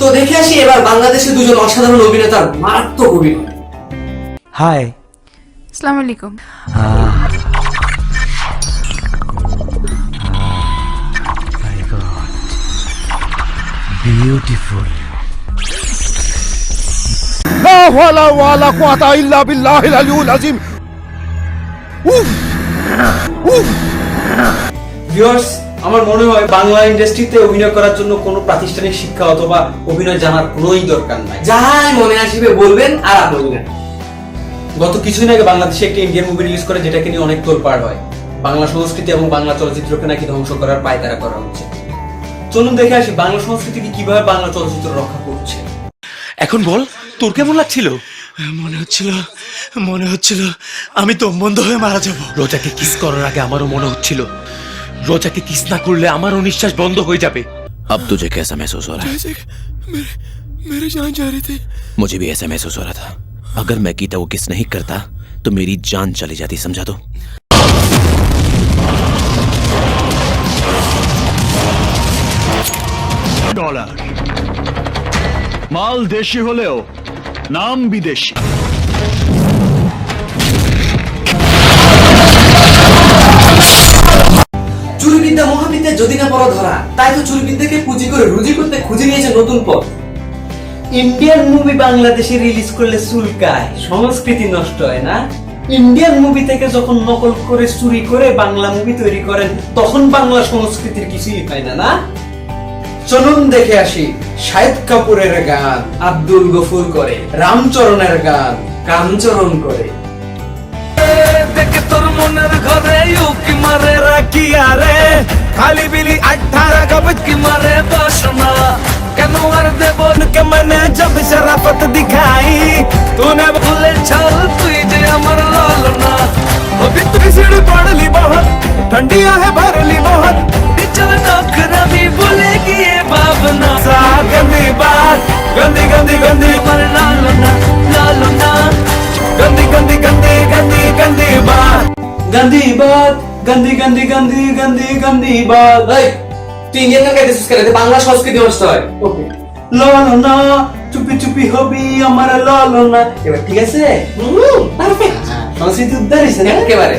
তো দেখে আসি এবার বাংলাদেশে দুজন অসাধারণ অভিনেতার মারাত্মক অভিনয়। হাই। আসসালামু আলাইকুম। বিউটিফুল। আমার মনে হয় বাংলা ইন্ডাস্ট্রিতে অভিনয় করার জন্য কোনো প্রাতিষ্ঠানিক শিক্ষা অথবা অভিনয় জানার কোনোই দরকার নাই। যাহাই মনে আসিবে বলবেন আর আমি না। গত কিছুদিন আগে বাংলাদেশে একটি ইন্ডিয়ান মুভি রিলিজ করে যেটাকে নিয়ে অনেক তোলপাড় হয়। বাংলা সংস্কৃতি এবং বাংলা চলচ্চিত্রকে নাকি ধ্বংস করার পায়তারা করা হচ্ছে। চলুন দেখে আসি বাংলা সংস্কৃতিকে কীভাবে বাংলা চলচ্চিত্র রক্ষা করছে। এখন বল তোর কেমন লাগছিল? মনে হচ্ছিল মনে হচ্ছিল আমি দম বন্ধ হয়ে মারা যাব। রোজাকে কিস করার আগে আমারও মনে হচ্ছিল রোজাকে কিস না করলে আমারও নিঃশ্বাস বন্ধ হয়ে যাবে अब तुझे कैसा महसूस हो रहा है जैसे कि मेरे मेरी जान जा रही थी मुझे भी ऐसा महसूस हो रहा था अगर मैं गीता को किस नहीं करता तो मेरी जान चली जाती समझा तो ডলার মাল দেশি হলেও নাম বিদেশি চুরিবিদ্যা মহাবিদ্যা যদি না পড়া ধরা তাই তো চুরিবিদ্যাকে পুঁজি করে রুজি করতে খুঁজে নিয়েছে নতুন পথ। ইন্ডিয়ান মুভি বাংলাদেশে রিলিজ করলে চুলকায় সংস্কৃতি নষ্ট হয় না? ইন্ডিয়ান মুভি থেকে যখন নকল করে চুরি করে বাংলা মুভি তৈরি করেন তখন বাংলা সংস্কৃতির কিছুই হয় না না? চলুন দেখে আসি শাহিদ কাপুরের গান আব্দুল গফুর করে রামচরণের গান কামচরণ করে। দেখে তোর মনের ঘরে आयु की मरे रखिया रे? खाली बिली अठारह कबज की मरे গান্ধীবাদ গান্ধী গান্ধী গান্ধী গান্ধী গান্ধীবাদ এই, তুই ইন্ডিয়ান গান গাইতেছিস কেন এতে বাংলা সংস্কৃতি নষ্ট হয়। ওকে লালনা চুপি চুপি হবি আমার লালনা। এবার ঠিক আছে? হুম, পারফেক্ট সংস্কৃতি উদ্ধার হয়েছে একেবারে।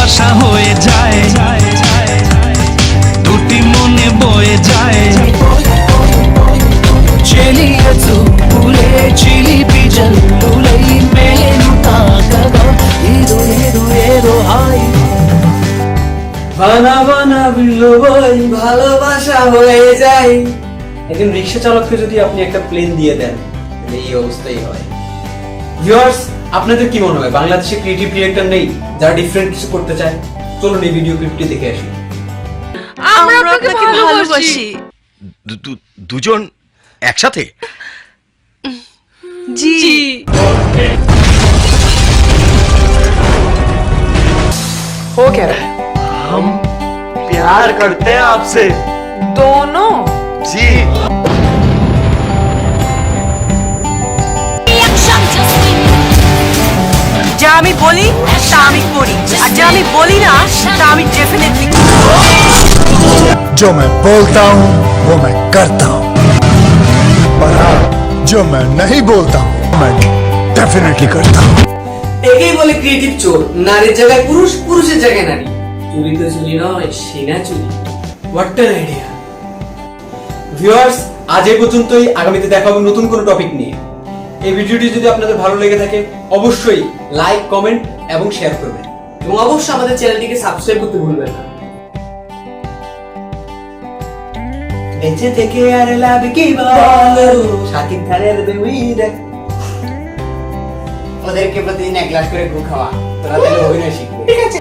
ভালোবাসা হয়ে যায়। দুটি মনে বয়ে যায়। चलिए तू भूले चिली पिजल भूलई मेले लुटा कदम हीरो हीरो हीरो বানা বানা বিলবই ভালোবাসা হয়ে যায়। একজন রিক্সা চালককে যদি আপনি একটা প্লেন দিয়ে দেন এই অবস্থাই হয়। ভিউয়ার্স আপনাদের কি মনে হয় বাংলাদেশে ক্রিয়েটিভ ডিরেক্টর নেই যারা ডিফারেন্ট কিছু করতে চায় চলুন এই ভিডিও ক্লিপটি দেখে আসি আমরা আপনাকে ভালোবাসি দু- দু- দুজন একসাথে জি प्यार करते हैं आपसे दोनों जी আমি করি আর যা আমি বলি না তা আমি ডেফিনেটলি जो मैं बोलता हूँ वो मैं करता हूँ पर हाँ जो मैं नहीं बोलता हूँ मैं डेफिनेटली करता हूँ একেই বলে ক্রিয়েটিভ চোর নারীর জায়গায় পুরুষ পুরুষের জায়গায় নারী চুরি তো চুরি নয় সেনা চুরি হোয়াট অ্যান আইডিয়া ভিউয়ার্স আজ এই পর্যন্তই আগামীতে দেখা হবে নতুন কোনো টপিক নিয়ে এই ভিডিওটি যদি আপনাদের ভালো লেগে থাকে অবশ্যই লাইক কমেন্ট এবং শেয়ার করবেন। এবং অবশ্যই আমাদের চ্যানেলটিকে সাবস্ক্রাইব করতে ভুলবেন না। বেঁচে থেকে আর লাভ কি বল শাকিব খানের দেখ ওদেরকে প্রতিদিন এক গ্লাস করে গু খাওয়া। তোরা তাহলে অভিনয় শিখবে। ঠিক আছে।